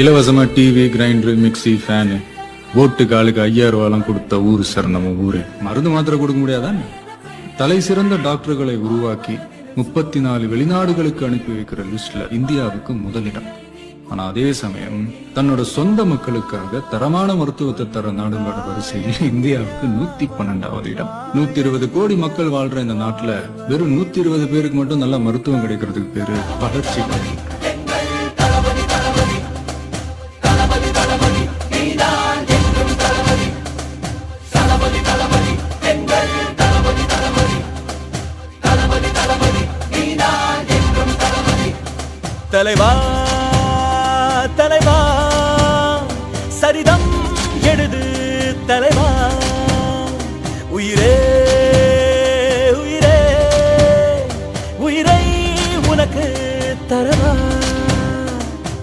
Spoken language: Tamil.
இலவசமா டிவி கிரைண்டர் மிக்சி ஃபேனு ஓட்டுக்கு ஆளுக்கு ஐயாயிரம் ரூபாய்லாம் கொடுத்த ஊர் சார் நம்ம ஊரு. மருந்து மாத்திரை கொடுக்க முடியாதானே தலை சிறந்த டாக்டர்களை உருவாக்கி முப்பத்தி நாலு வெளிநாடுகளுக்கு அனுப்பி வைக்கிற லிஸ்ட்ல இந்தியாவுக்கு முதலிடம். ஆனா அதே சமயம் தன்னோட சொந்த மக்களுக்காக தரமான மருத்துவத்தை தர நாடுகளோட வரிசையில் இந்தியாவுக்கு நூத்தி பன்னெண்டாவது இடம். நூத்தி இருபது கோடி மக்கள் வாழ்ற இந்த நாட்டுல வெறும் நூத்தி இருபது பேருக்கு மட்டும் நல்ல மருத்துவம் கிடைக்கிறதுக்கு பேரு வளர்ச்சி தலைவா தலைவா சரிதம் எழுது தலைவா. உயிரே உயிரே உயிரை உனக்கு தரவா.